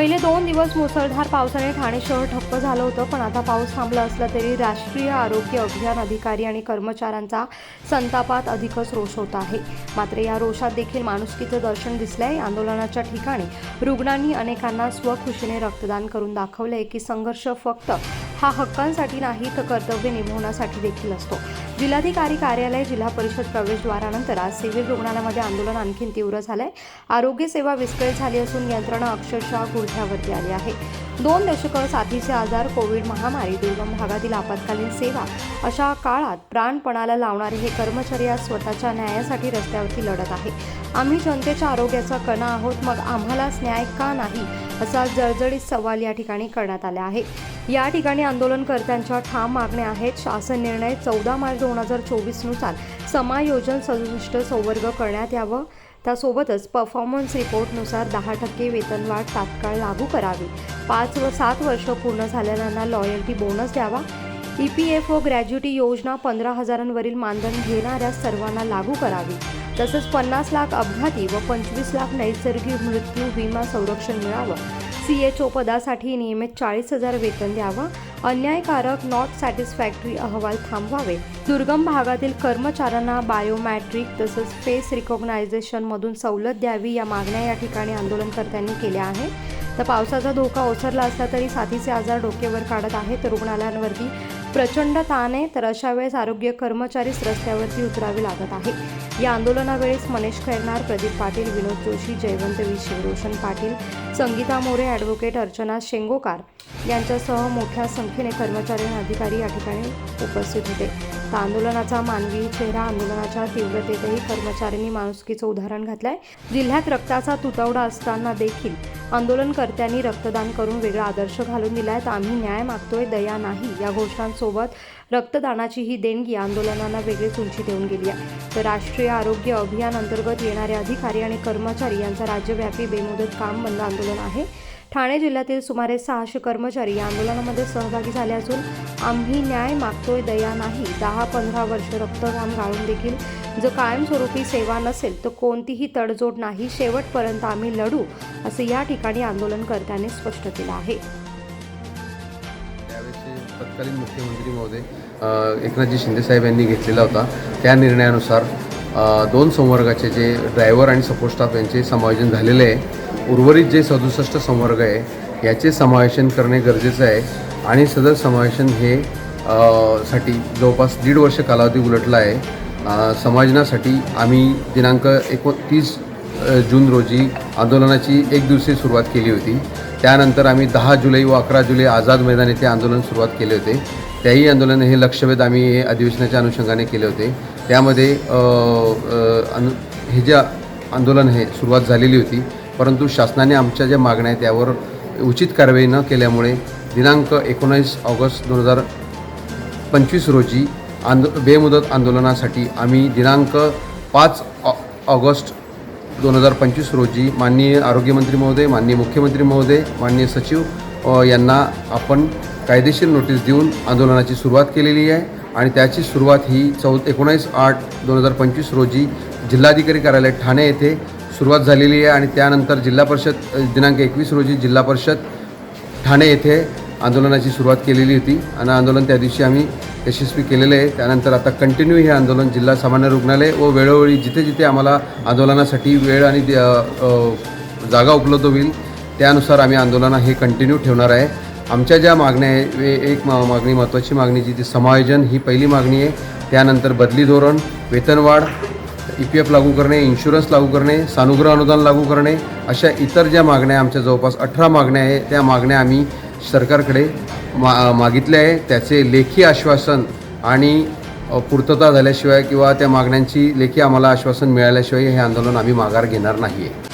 पहिले दोन दिवस मुसळधार पावसाने ठाणे शहर ठप्प झालं होतं पण आता पाऊस थांबला असला तरी राष्ट्रीय आरोग्य अभियान अधिकारी आणि कर्मचाऱ्यांचा संतापात अधिकच रोष होत आहे. मात्र या रोषात देखील माणुसकीचं दर्शन दिसलंय. आंदोलनाच्या ठिकाणी रुग्णांनी अनेकांना स्वखुशीने रक्तदान करून दाखवलंय की संघर्ष फक्त हा हक्कांसाठी नाही तर कर्तव्य निभवण्यासाठी देखील असतो. जिल्हाधिकारी कार्यालय जिल्हा परिषद प्रवेशद्वारानंतर आज सिव्हिल रुग्णालयामध्ये आंदोलन आणखीन तीव्र झालंय. आरोग्य सेवा विस्कळीत झाली असून यंत्रणा अक्षरशः गुडघ्यावरती आली आहे. दोन दशकं साथीचे आजार कोविड महामारी दुर्गम भागातील आपत्कालीन सेवा अशा काळात प्राणपणाला लावणारे हे कर्मचारी आज स्वतःच्या न्यायासाठी रस्त्यावरती लढत आहे आम्ही जनतेच्या आरोग्याचा कणा आहोत मग आम्हालाच न्याय का नाही असा जळजळीत सवाल या ठिकाणी करण्यात आला आहे. या ठिकाणी आंदोलनकर्त्यांच्या ठाम मागण्या आहेत. शासन निर्णय चौदा मार्च दोन हजार चोवीसनुसार समायोजन सदुसष्ट संवर्ग करण्यात यावं. त्यासोबतच परफॉर्मन्स रिपोर्टनुसार दहा टक्के वेतनवाढ तात्काळ लागू करावी. पाच व सात वर्ष पूर्ण झालेल्यांना लॉयल्टी बोनस द्यावा. E P F O gratuity योजना पंधरा हजारांवरील मानधन घेणाऱ्या सर्वांना लागू करावी. तसंच पन्नास लाख अपघाती व पंचवीस लाख नैसर्गिक मृत्यू विमा संरक्षण मिळावं. सी एच ओ पदासाठी नियमित चाळीस हजार वेतन द्यावं. अन्यायकारक नॉट सॅटिस्फॅक्टरी अहवाल थांबवावे. दुर्गम भागातील कर्मचाऱ्यांना बायोमॅट्रिक तसंच फेस रिकॉग्नायझेशनमधून सवलत द्यावी या मागण्या या ठिकाणी आंदोलनकर्त्यांनी केल्या आहेत. तर पावसाचा धोका ओसरला असला तरी साथीचे आजार डोकेवर काढत आहेत. रुग्णालयांवरती प्रचंड ताण आहे तर अशा वेळेस आरोग्य कर्मचारीच रस्त्यावरती उतरावे लागत आहे. या आंदोलनावेळेस मनेश खैरनार प्रदीप पाटील विनोद जोशी जयवंत विषय रोशन पाटील संगीता मोरे ॲडव्होकेट अर्चना शेंगोकार यांच्यासह मोठ्या संख्येने कर्मचारी आणि अधिकारी या ठिकाणी उपस्थित होते. तर आंदोलनाचा मानवी चेहरा आंदोलनाच्या तीव्रतेतही कर्मचाऱ्यांनी माणुसकीचं उदाहरण घातलंय. जिल्ह्यात रक्ताचा तुटवडा असताना देखील आंदोलनकर्त्यांनी रक्तदान करून वेगळा आदर्श घालून दिलाय. तर आम्ही न्याय मागतोय दया नाही. या घोषणांसोबत रक्तदानाची ही देणगी आंदोलनांना वेगळीच उंची देऊन गेली आहे. तर राष्ट्रीय आरोग्य अभियान अंतर्गत येणारे अधिकारी आणि कर्मचारी यांचा राज्यव्यापी बेमुदत काम बंद आंदोलन आहे. ठाणे जिल्ह्यातील सुमारे सहाशे कर्मचारी या आंदोलनामध्ये सहभागी झाले असून आम्ही न्याय मागतोय दया नाही. दहा पंधरा वर्ष रक्तदान गाळून देखील जर कायमस्वरूपी सेवा नसेल तर कोणतीही तडजोड नाही. शेवटपर्यंत आम्ही लढू असं या ठिकाणी आंदोलनकर्त्यांनी स्पष्ट केलं आहे. तत्कालीन मुख्यमंत्री महोदय एकनाथजी शिंदेसाहेब यांनी घेतलेला होता. त्या निर्णयानुसार दोन संवर्गाचे जे ड्रायव्हर आणि सपोर्ट स्टाफ यांचे समायोजन झालेले आहे. उर्वरित जे सदुसष्ट संवर्ग आहे याचे समावेशन करणे गरजेचं आहे. आणि सदर समावेशन हे साठी जवळपास दीड वर्ष कालावधी उलटला आहे. समायोजनासाठी आम्ही दिनांक एकोणतीस जून रोजी आंदोलनाची एक दिवसीय सुरुवात केली होती. त्यानंतर आम्ही दहा जुलै व अकरा जुलै आझाद मैदान येथे आंदोलन सुरुवात केले होते. त्याही आंदोलन हे लक्षवेध आम्ही हे अधिवेशनाच्या अनुषंगाने केले होते. त्यामध्ये अनु हे जे आंदोलन हे सुरुवात झालेली होती परंतु शासनाने आमच्या ज्या मागण्या आहेत त्यावर उचित कारवाई न केल्यामुळे दिनांक एकोणीस ऑगस्ट दोन हजार पंचवीस रोजी आंदो बेमुदत आंदोलनासाठी आम्ही दिनांक पाच ऑ ऑगस्ट दोन हजार पंचवीस रोजी माननीय आरोग्यमंत्री महोदय माननीय मुख्यमंत्री महोदय माननीय सचिव यांना आपण कायदेशीर नोटीस देऊन आंदोलनाची सुरुवात केलेली आहे आणि त्याची सुरुवात ही चौ एकोणीस आठ दोन हजार पंचवीस रोजी जिल्हाधिकारी कार्यालय ठाणे येथे सुरुवात झालेली आहे आणि त्यानंतर जिल्हा परिषद दिनांक एकवीस रोजी जिल्हा परिषद ठाणे येथे आंदोलनाची सुरुवात केलेली होती. आणि आंदोलन त्या दिवशी आम्ही यशस्वी केलेले आहे. त्यानंतर आता कंटिन्यू हे आंदोलन जिल्हा सामान्य रुग्णालय व वेळोवेळी जिथे जिथे आम्हाला आंदोलनासाठी वेळ आणि जागा उपलब्ध होईल त्यानुसार आम्ही आंदोलन हे कंटिन्यू ठेवणार आहे. आमच्या ज्या मागण्या आहे वे- एक मा मागणी महत्त्वाची मागणी जी ती समायोजन ही पहिली मागणी आहे. त्यानंतर बदली धोरण वेतनवाढ ई पी एफ लागू करणे इन्शुरन्स लागू करणे सानुग्रह अनुदान लागू करणे अशा इतर ज्या मागण्या आमच्या जवळपास अठरा मागण्या आहे त्या मागण्या आम्ही सरकारकडे मा मागितल्या आहे. त्याचे लेखी आश्वासन आणि पूर्तता झाल्याशिवाय किंवा त्या मागण्यांची लेखी आम्हाला आश्वासन मिळाल्याशिवाय हे आंदोलन आम्ही माघार घेणार नाही आहे